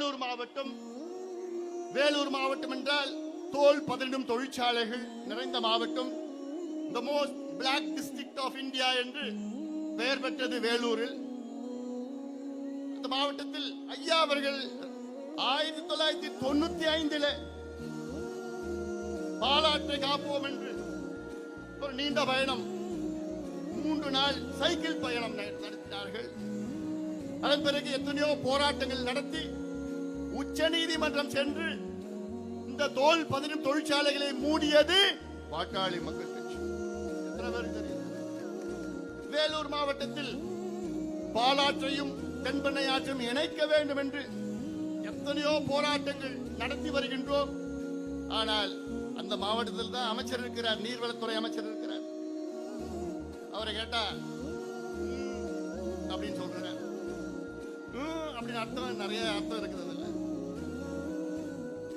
வேலூர் மாவட்டம். வேலூர் மாவட்டம் என்றால் தோல் பதனிடும் தொழிற்சாலைகள் நிறைந்த மாவட்டம். The most black district of India என்று பெயர் பெற்றது வேலூரில். இந்த மாவட்டத்தில் ஐயா அவர்கள் ஆயிரத்தி தொள்ளாயிரத்தி தொண்ணூத்தி ஐந்துல பாலாற்றை காப்போம் என்று ஒரு நீண்ட பயணம் மூன்று நாள் சைக்கிள் பயணம் நடத்தினார்கள். அதன் பிறகு எத்தனையோ போராட்டங்கள் நடத்தி உச்ச நீதிமன்றம் சென்று இந்த தோல் பதினும் தொழிற்சாலைகளை மூடியது பாட்டாளி மக்கள் கட்சி. வேலூர் மாவட்டத்தில் பாலாற்றையும் தென்பெண்ணை ஆற்றையும் இணைக்க வேண்டும் என்று எத்தனையோ போராட்டங்கள் நடத்தி வருகின்றோம். ஆனால் அந்த மாவட்டத்தில் தான் அமைச்சர் இருக்கிறார் நீர்வளத்துறை அமைச்சர் இருக்கிறார். அவரை கேட்டா அப்படின்னு சொல்றாரு. "ம்" அப்படின்னு அர்த்தம் நிறைய அர்த்தம் இருக்குது அதுல